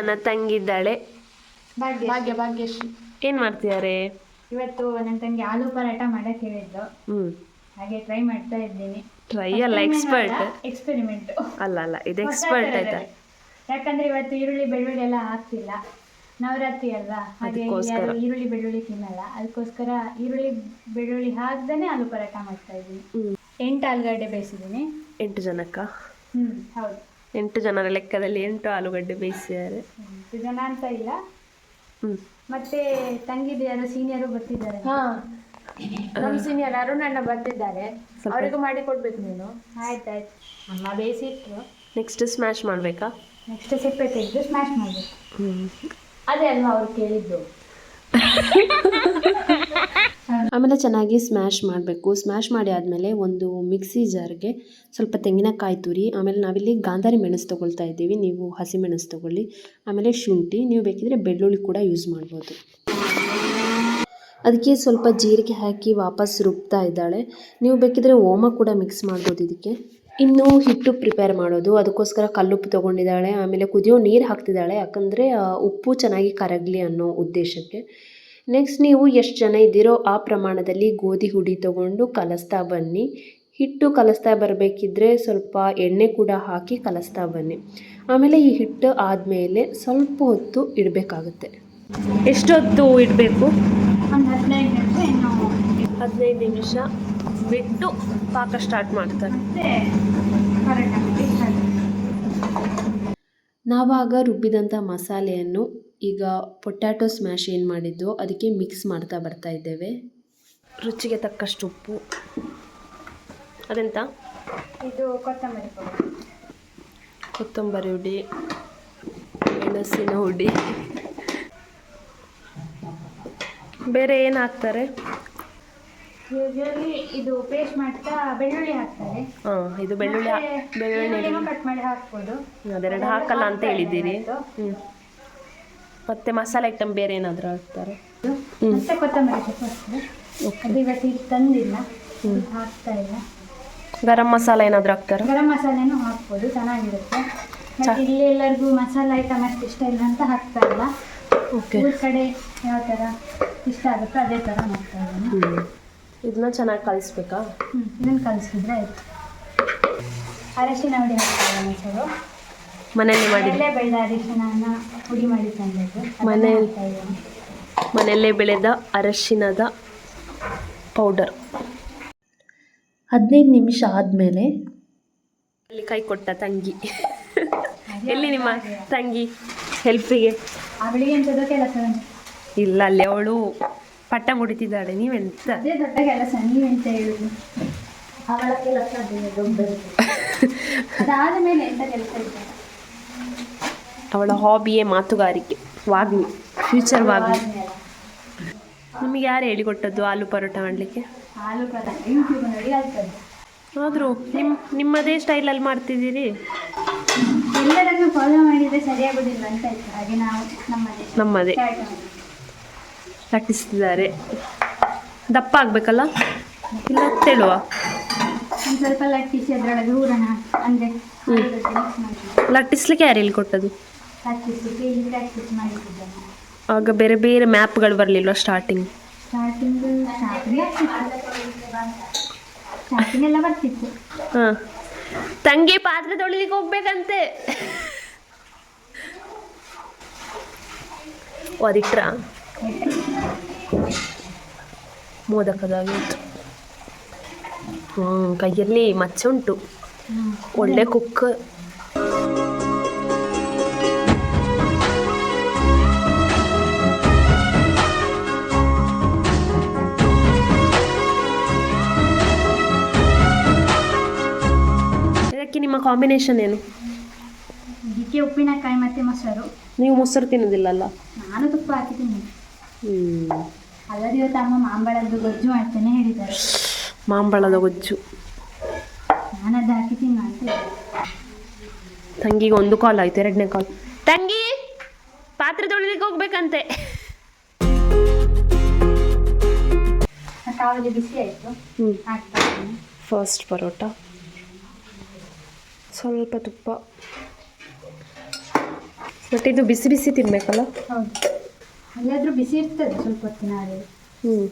ನನ್ನ ತಂಗಿದ್ದಾಳೆ. ಭಾಗ್ಯ ಭಾಗ್ಯ ಭಾಗ್ಯಶ್ರೀ. ಏನ್ ಮಾಡ್ತಿದ್ದಾರೆ? ಇವತ್ತು ನನ್ನ ತಂಗಿ ಆಲೂ ಪರಾಟ ಮಾಡಕ್ ಹೇಳಿದ್ದು. ಹ್ಮ್. ಹಾಗೆ ಟ್ರೈ ಮಾಡ್ತಾ ಇದ್ದೀನಿ. ಟ್ರೈ ಅಲ್ಲ ಎಕ್ಸ್ಪರ್ಟ್ ಎಕ್ಸ್ಪೆರಿಮೆಂಟ್ ಅಲ್ಲ ಅಲ್ಲ ಇದು ಎಕ್ಸ್ಪರ್ಟ್ ಆಯ್ತಾ? ಯಾಕಂದ್ರೆ ಇವತ್ತು ಈರುಳ್ಳಿ ಬೆಳ್ಳುಳ್ಳಿ ಎಲ್ಲ ಹಾಕ್ತಿಲ್ಲ. ನವರಾತ್ರಿ ಅಲ್ವಾ? ಹಾಗೆ. ಯಾರು ಈರುಳ್ಳಿ ಬೆಳ್ಳುಳ್ಳಿ ತಿನ್ನಲ್ಲ. ಅದಕ್ಕೋಸ್ಕರ ಈರುಳ್ಳಿ ಬೆಳ್ಳುಳ್ಳಿ ಹಾಕ್ದೇನೆ ಆಲೂ ಪರಾಟ ಮಾಡ್ತಾ ಇದ್ದೀನಿ. ಹ್ಮ್. ಎಂಟು ಆಲೂಗಡ್ಡೆ ಬೇಯಿಸಿದ್ದೀನಿ. ಎಂಟು ಜನಕ್ಕ? ಹ್ಮ್ ಹೌದು. ಎಂಟು ಜನರ ಲೆಕ್ಕದಲ್ಲಿ ಎಂಟು ಆಲೂಗಡ್ಡೆ ಬೇಯಿಸಿದ್ದಾರೆ. ಎಂಟು ಜನ ಅಂತ ಇಲ್ಲ. ಹ್ಮ್. ಮತ್ತೆ ತಂಗಿದ ಯಾರು ಸೀನಿಯರು ಬರ್ತಿದ್ದಾರೆ. ಹಾ. ನಮ್ಮ ಸೀನಿಯರ್ ಅರುಣ್ ಅಣ್ಣ ಬರ್ತಿದ್ದಾರೆ. ಸ್ವಲ್ಪ- ಅವರಿಗೂ ಮಾಡಿ ಕೊಡ್ಬೇಕು ನೀನು. ಆಯ್ತಾಯ್ತು ಅಮ್ಮ ಬೇಯಿಸಿಟ್ರು. ನೆಕ್ಸ್ಟ್ ಸ್ಮ್ಯಾಶ್ ಮಾಡ್ಬೇಕಾ? ನೆಕ್ಸ್ಟ್ ಸಿಪ್ಪೆ ತೆಗೆದು ಸ್ಮ್ಯಾಶ್ ಮಾಡಬೇಕು. ಹ್ಮ್. ಅದೇ ಅಲ್ವಾ ಅವ್ರು ಕೇಳಿದ್ದು. ಆಮೇಲೆ ಚೆನ್ನಾಗಿ ಸ್ಮ್ಯಾಶ್ ಮಾಡಬೇಕು. ಸ್ಮ್ಯಾಶ್ ಮಾಡಿ ಆದಮೇಲೆ ಒಂದು ಮಿಕ್ಸಿ ಜಾರ್ಗೆ ಸ್ವಲ್ಪ ತೆಂಗಿನಕಾಯಿ ತುರಿ, ಆಮೇಲೆ ನಾವಿಲ್ಲಿ ಗಾಂಧಾರಿ ಮೆಣಸು ತೊಗೊಳ್ತಾ ಇದ್ದೀವಿ. ನೀವು ಹಸಿ ಮೆಣಸು ತೊಗೊಳ್ಳಿ. ಆಮೇಲೆ ಶುಂಠಿ, ನೀವು ಬೇಕಿದ್ರೆ ಬೆಳ್ಳುಳ್ಳಿ ಕೂಡ ಯೂಸ್ ಮಾಡ್ಬೋದು. ಅದಕ್ಕೆ ಸ್ವಲ್ಪ ಜೀರಿಗೆ ಹಾಕಿ ವಾಪಸ್ ರುಬ್ತಾ ಇದ್ದಾಳೆ. ನೀವು ಬೇಕಿದ್ರೆ ಓಮ ಕೂಡ ಮಿಕ್ಸ್ ಮಾಡ್ಬೋದು ಇದಕ್ಕೆ. ಇನ್ನು ಹಿಟ್ಟು ಪ್ರಿಪೇರ್ ಮಾಡೋದು ಅದಕ್ಕೋಸ್ಕರ ಕಲ್ಲುಪ್ಪು ತೊಗೊಂಡಿದ್ದಾಳೆ ಆಮೇಲೆ ಕುದಿಯೋ ನೀರು ಹಾಕ್ತಿದ್ದಾಳೆ ಯಾಕಂದರೆ ಉಪ್ಪು ಚೆನ್ನಾಗಿ ಕರಗಲಿ ಅನ್ನೋ ಉದ್ದೇಶಕ್ಕೆ. ನೆಕ್ಸ್ಟ್ ನೀವು ಎಷ್ಟು ಜನ ಇದ್ದೀರೋ ಆ ಪ್ರಮಾಣದಲ್ಲಿ ಗೋಧಿ ಹುಡಿ ತಗೊಂಡು ಕಲಸ್ತಾ ಬನ್ನಿ. ಹಿಟ್ಟು ಕಲಸ್ತಾ ಬರಬೇಕಿದ್ರೆ ಸ್ವಲ್ಪ ಎಣ್ಣೆ ಕೂಡ ಹಾಕಿ ಕಲಸ್ತಾ ಬನ್ನಿ. ಆಮೇಲೆ ಈ ಹಿಟ್ಟು ಆದಮೇಲೆ ಸ್ವಲ್ಪ ಹೊತ್ತು ಇಡಬೇಕಾಗುತ್ತೆ. ಎಷ್ಟೊತ್ತು ಇಡಬೇಕು? ಹದಿನೈದು ನಿಮಿಷ. ಬಿಟ್ಟು ಪಾಕ ಸ್ಟಾರ್ಟ್ ಮಾಡ್ತಾರೆ. ನಾವಾಗ ರುಬ್ಬಿದಂಥ ಮಸಾಲೆಯನ್ನು ಈಗ ಪೊಟ್ಯಾಟೊ ಸ್ಮ್ಯಾಶ್ ಏನು ಮಾಡಿದ್ದು ಅದಕ್ಕೆ ಮಿಕ್ಸ್ ಮಾಡ್ತಾ ಬರ್ತಾ ಇದ್ದೇವೆ. ರುಚಿಗೆ ತಕ್ಕಷ್ಟು ಉಪ್ಪು. ಅದೆಂತ? ಇದು ಕೊತ್ತಂಬರಿ ಕೊತ್ತಂಬರಿ ಹುಡಿ ಮೆಣಸಿನ ಹುಡಿ. ಬೇರೆ ಏನು ಹಾಕ್ತಾರೆ? ಯೂಶಲಿ ಇದು ಪೇಸ್ಟ್ ಮಾಡ್ತಾ ಬೆಳ್ಳುಳ್ಳಿ ಹಾಕ್ತಾರೆ. ಹಾಂ ಇದು ಬೆಳ್ಳುಳ್ಳಿ ಬೆಳ್ಳುಳ್ಳಿ ಕಟ್ ಮಾಡಿ ಹಾಕ್ಬೋದು. ಅದೆರಡು ಹಾಕಲ್ಲ ಅಂತ ಹೇಳಿದ್ದೀರಿ. ಹ್ಞೂ ಮತ್ತು ಮಸಾಲೆ ಐಟಮ್ ಬೇರೆ ಏನಾದರೂ ಹಾಕ್ತಾರೆ? ಮತ್ತೆ ಕೊತ್ತಂಬರಿ ಸೊಪ್ಪು ಅದು ಇವತ್ತು ಇಲ್ಲಿ ತಂದಿಲ್ಲ. ಹಾಕ್ತಾ ಇಲ್ಲ. ಗರಂ ಮಸಾಲ ಏನಾದರೂ ಹಾಕ್ತಾರೆ? ಗರಂ ಮಸಾಲೆನೂ ಹಾಕ್ಬೋದು ಚೆನ್ನಾಗಿರುತ್ತೆ. ಮತ್ತೆ ಇಲ್ಲಿ ಎಲ್ಲರಿಗೂ ಮಸಾಲೆ ಐಟಮ್ ಅಷ್ಟು ಇಷ್ಟ ಇಲ್ಲ ಅಂತ ಹಾಕ್ತಾ ಇಲ್ಲ. ಓಕೆ ಊರ ಕಡೆ ಯಾವ ಥರ ಇಷ್ಟ ಆಗುತ್ತೋ ಅದೇ ಥರ ಮಾಡ್ತಾ ಇದ್ದೀನಿ. ಇದನ್ನ ಚೆನ್ನಾಗಿ ಕಲಿಸ್ಬೇಕಾ ಹ್ಞೂ ಇದನ್ನು ಕಲಿಸಿದ್ರೆ ಆಯಿತು. ಅರಶಿನ ಹುಡಿ ಮನೆಯಲ್ಲಿ ಮಾಡಿ ಮನೆಯಲ್ಲೇ ಬೆಳೆದ ಅರಶಿನ ಪುಡಿ ಮಾಡಿ ತಂದಿದ್ದು. ಮನೆ- ಮನೆಯಲ್ಲೇ ಬೆಳೆದ ಅರಶಿನದ ಪೌಡರ್. ಹದಿನೈದು ನಿಮಿಷ ಆದಮೇಲೆ ಅಲ್ಲಿ ಕೈ ಕೊಟ್ಟ ತಂಗಿ. ಎಲ್ಲಿ ನಿಮ್ಮ ತಂಗಿ? ಹೆಲ್ಪಿಗೆ ಅವಳಿಗೆ ಎಂಥದ್ದು ಕೆಲಸ. ಇಲ್ಲ ಅಲ್ಲಿ ಅವಳು ಪಟ್ಟ ಮುಡಿತಿದ್ದಾಳೆ ನೀವೆಂತ? ಅದೇ ದೊಡ್ಡ ಕೆಲಸ ನೀವೆಂತ ಹೇಳುದು ಅವಳ ಕೆಲಸ ಅದಾದ ಮೇಲೆ ಎಂತ ಕೆಲಸ ಇಲ್ಲ. ಅವಳ ಹಾಬಿಯೇ ಮಾತುಗಾರಿಕೆ ವಾಗ್ಮಿ ಫ್ಯೂಚರ್ ವಾಗ್ಮಿ. ನಿಮಗೆ ಯಾರು ಹೇಳಿಕೊಟ್ಟದ್ದು ಆಲೂ ಪರೋಟ ಮಾಡಲಿಕ್ಕೆ? ಆಲೂ ಪರೋಟ ಯೂಟ್ಯೂಬ್ ನೋಡಿ ಕಲ್ತದ್ದು ಆದರೂ ನಿಮ್ಮ ನಿಮ್ಮದೇ ಸ್ಟೈಲಲ್ಲಿ ಮಾಡ್ತಿದ್ದೀರಿ? ಎಲ್ಲರನ್ನು ಫಾಲೋ ಮಾಡಿದರೆ ಸರಿಯಾಗೋದಿಲ್ಲ ಅಂತ ಹಾಗೆ ನಾವು ನಮ್ಮದೇ. ನಮ್ಮದೇ. ಲಟ್ಟಿಸ್ತಿದ್ದಾರೆ ದಪ್ಪ ಆಗಬೇಕಲ್ಲ? ಇಲ್ಲ ತೆಳುವ ಸ್ವಲ್ಪ ಲಟ್ಟಿಸಿ ಅದರೊಳಗೆ ಹೂರಣ ಅಂದರೆ ಲಟ್ಟಿಸ್ಲಿಕ್ಕೆ ಯಾರು ಪ್ರಾಕ್ಟೀಸ್ ಮಾಡಿದ್ದೇನೆ ಆಗ ಬೇರೆ ಬೇರೆ ಮ್ಯಾಪ್ಗಳು ಬರಲಿಲ್ವ ಸ್ಟಾರ್ಟಿಂಗ್ ಸ್ಟಾರ್ಟಿಂಗ್ ಸ್ಟಾರ್ಟಿಂಗ್ ಸ್ಟಾರ್ಟಿಂಗ್ ಎಲ್ಲ ಬರ್ತಿತ್ತು. ಹಾಂ. ತಂಗಿ ಪಾತ್ರೆ ತೊಳಿಲಿಕ್ಕೆ ಹೋಗ್ಬೇಕಂತೆ. ಓ ಅದಿಟ್ರ ಮೋದಕದಾಗಿತ್ತು. ಹ್ಞೂ ಕೈಯಲ್ಲಿ ಮಚ್ಚೆ ಉಂಟು. ಒಳ್ಳೆ ಕುಕ್. ಇದಕ್ಕೆ ನಿಮ್ಮ ಕಾಂಬಿನೇಷನ್ ಏನು? ಇದಕ್ಕೆ ಉಪ್ಪಿನಕಾಯಿ ಮತ್ತೆ ಮೊಸರು. ನೀವು ಮೊಸರು ತಿನ್ನೋದಿಲ್ಲಲ್ಲ ನಾನು ತುಪ್ಪ ಹಾಕಿದ್ದೀನಿ ಹ್ಞೂ ಅಲ್ಲದೆ ಇವತ್ತು ಅಮ್ಮ ಮಾಂಬಳದ್ದು ಗೊಜ್ಜು ಮಾಡ್ತೇನೆ ಹೇಳಿದ್ದಾರೆ. ಮಾಂಬಳದ ಗೊಜ್ಜು. ನಾನು ಹಾಕಿ ತಿನ್ನು ತಂಗಿಗೆ ಒಂದು ಕಾಲ್ ಆಯ್ತು ಎರಡನೇ ಕಾಲ್. ತಂಗಿ ಪಾತ್ರೆ ತೊಳಿಲಿಕ್ಕೆ ಹೋಗ್ಬೇಕಂತೆ. ಆವಾಗಲೇ ಬಿಸಿ ಆಯಿತು. ಫಸ್ಟ್ ಪರೋಟ. ಸ್ವಲ್ಪ ತುಪ್ಪ. ಬಟ್ ಇದು ಬಿಸಿ ಬಿಸಿ ತಿನ್ಬೇಕಲ್ಲ? ಹೌದು. ಅಲ್ಲಾದ್ರೂ ಬಿಸಿ ಇರ್ತದೆ ಸ್ವಲ್ಪ ಹೊತ್ತಿನ ಹಾಗೆ. ಹ್ಞೂ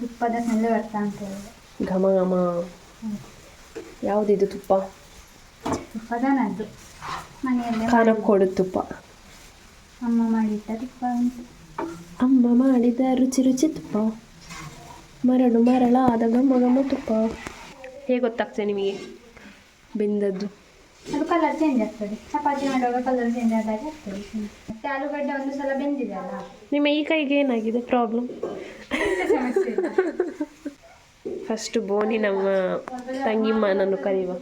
ತುಪ್ಪದ ಬರ್ತಾ ಅಂತ ಹೇಳಿದೆ ಘಮ ಘಮ. ಯಾವುದಿದು ತುಪ್ಪ? ತುಪ್ಪದನದ್ದು ಮನೆಯಲ್ಲೇ ಖಾರಕ್ಕೆ ಕೊಡೋದು ತುಪ್ಪ. ಅಮ್ಮ ಮಾಡಿಟ್ಟ ತುಪ್ಪ ಉಂಟು. ಅಮ್ಮ ಮಾಡಿದ ರುಚಿ ರುಚಿ ತುಪ್ಪ. ಮರಳು ಮರಳಾದ ಘಮ ಘಮ ತುಪ್ಪ. ಹೇಗೆ ಗೊತ್ತಾಗ್ತದೆ ನಿಮಗೆ? ಬೆಂದದ್ದು. ಅದು ಕಲರ್ ಚೇಂಜ್ ಆಗ್ತದೆ. ಚಪಾತಿ ಮಾಡುವಾಗ ಕಲರ್ ಚೇಂಜ್ ಆದಾಗ ಆಗ್ತದೆ. ಮತ್ತೆ ಆಲೂಗಡ್ಡೆ ಒಂದು ಸಲ ಬೆಂದಿದೆ ಅಲ್ಲ? ನಿಮ್ಮ ಈ ಕೈಗೆ ಏನಾಗಿದೆ ಪ್ರಾಬ್ಲಮ್ ಸಮಸ್ಯೆ ಇಲ್ಲ. ಫಸ್ಟು ಬೋನಿ ನಮ್ಮ ತಂಗಿಮ್ಮನನ್ನು ಕರೆಯುವ.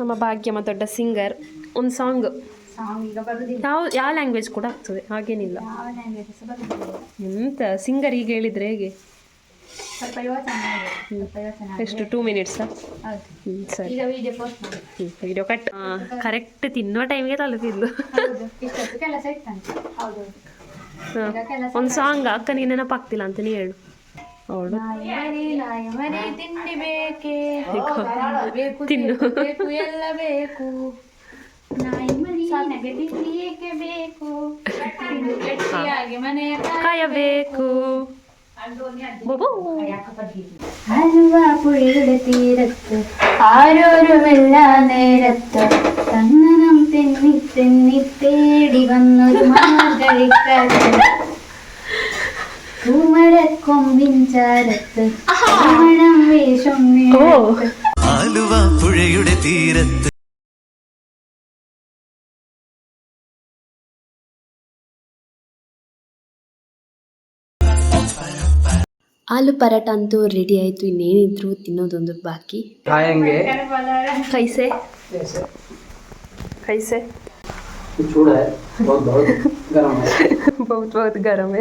ನಮ್ಮ ಭಾಗ್ಯಮ್ಮ ದೊಡ್ಡ ಸಿಂಗರ್ ಒಂದು ಸಾಂಗ್ ಸಾಂಗ್ ಈಗ ಬರುದಿಲ್ಲ. ಯಾವ ಯಾವ ಲ್ಯಾಂಗ್ವೇಜ್ ಕೂಡ ಆಗ್ತದೆ ಹಾಗೇನಿಲ್ಲ. ಯಾವ ಬರುದಿಲ್ಲ. ಎಂತ ಸಿಂಗರ್ ಈಗ ಹೇಳಿದ್ರೆ ಹೇಗೆ? ಸ್ವಲ್ಪ ಯೋಚನೆ. ಎಷ್ಟು ಟೂ ಮಿನಿಟ್ಸಾ ಹ್ಞೂ ಸರಿ. ಈಗ ವಿಡಿಯೋ ಹ್ಞೂ ಕಟ್ ಕರೆಕ್ಟ್ ತಿನ್ನುವ ಟೈಮ್ಗೆ ತಲುಪಿದ್ಲು ಹೌದು ಇಷ್ಟೊತ್ತು ಕೆಲಸ ಇತ್ತಂತೆ. ಹೌದು ಒಂದು ಸಾಂಗ್ ಅಕ್ಕನಿಗೆ ನೆನಪಾಗ್ತಿಲ್ಲ ಅಂತ ನೀ ಹೇಳು. ಅವಳು? ನಾಯಿ ಮರಿ ನಾಯಿ ಮರಿ ತಿಂಡಿ ಬೇಕೇ ಬೇಕು ತಿನ್ನು. ಎಲ್ಲ ಬೇಕು. ಕಾಯಬೇಕು ആലുവ പുഴയുടെ തീരത്ത് ആരോരുമെല്ലാ നേരത്ത്. തന്നനം തെന്നി തെന്നി തേടി വന്നൊരു മാർഗഴിക്കാത്ത വേഷം ആലുവ പുഴയുടെ തീരത്ത്. ಆಲೂ ಪರಾಟ ಅಂತೂ ರೆಡಿ ಆಯ್ತು ಇನ್ನೇನಿದ್ರು ತಿನ್ನೋದೊಂದು ಬಾಕಿ. ಕೈಸೆ. ಕೈಸೆ. ಬಹುತ್ ಬಹುತ್ ಗರಮ್.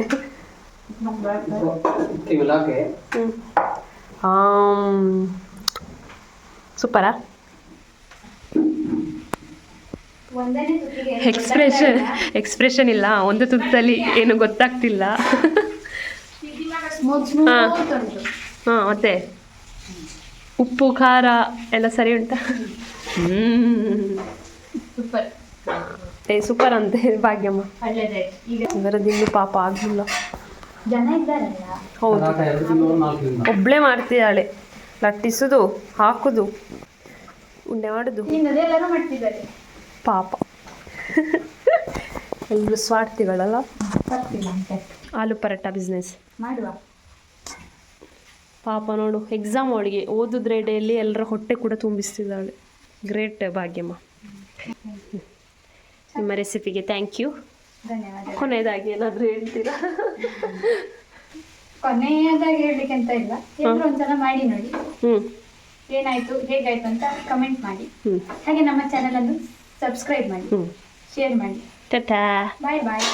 ಸೂಪರ? ಎಕ್ಸ್ಪ್ರೆಷನ್ ಎಕ್ಸ್ಪ್ರೆಷನ್ ಇಲ್ಲ. ಒಂದು ತುತ್ತಲ್ಲಿ ಏನು ಗೊತ್ತಾಗ್ತಿಲ್ಲ. ಹಾ. ಮತ್ತೆ ಉಪ್ಪು ಖಾರ ಎಲ್ಲ ಸರಿ ಉಂಟಾ? ಹ್ಮ್ ಸೂಪರ್. ಏ ಸೂಪರ್ ಅಂತೆ ಭಾಗ್ಯಮ್ಮ. ಇವರದಿನ್ನು ಪಾಪ ಆಗಲಿಲ್ಲ ಜನ ಇದ್ದಾರಲ್ಲ ಹೌದು. ಒಬ್ಬಳೇ ಮಾಡ್ತಿದ್ದಾಳೆ. ಲಟ್ಟಿಸುದು ಹಾಕುದು ಉಂಡೆ ಮಾಡುದು. ಪಾಪ. ಎಲ್ಲರೂ ಸ್ವಾರ್ಥಿಗಳಲ್ಲ? ಆಲೂ ಪರೋಟ ಬಿಸ್ನೆಸ್ ಮಾಡುವ. ಪಾಪ ನೋಡು ಎಕ್ಸಾಮ್ ಅವಳಿಗೆ ಓದಿದ್ರೆ ಎಡೆಯಲ್ಲಿ ಎಲ್ಲರ ಹೊಟ್ಟೆ ಕೂಡ ತುಂಬಿಸ್ತಿದ್ದಾಳೆ. ಗ್ರೇಟ್ ಭಾಗ್ಯಮ್ಮ. ನಿಮ್ಮ ರೆಸಿಪಿಗೆ ಥ್ಯಾಂಕ್ ಯು ಧನ್ಯವಾದ ಕೊನೆಯದಾಗಿ ಏನಾದರೂ ಹೇಳ್ತೀರಾ? ಕೊನೆಯದಾಗಿ ಹೇಳಲಿಕ್ಕೆ ಅಂತ ಇಲ್ಲ. ಎಲ್ಲರೂ ಒಂದ್ಸಲ ಮಾಡಿ ನೋಡಿ. ಏನಾಯ್ತು ಹೇಗಾಯ್ತು ಅಂತ ಕಮೆಂಟ್ ಮಾಡಿ. ಹಾಗೆ ನಮ್ಮ ಚಾನಲ್ ಅನ್ನು ಸಬ್ಸ್ಕ್ರೈಬ್ ಮಾಡಿ ಶೇರ್ ಮಾಡಿ. ಟಾಟಾ. ಬಾಯ್ ಬಾಯ್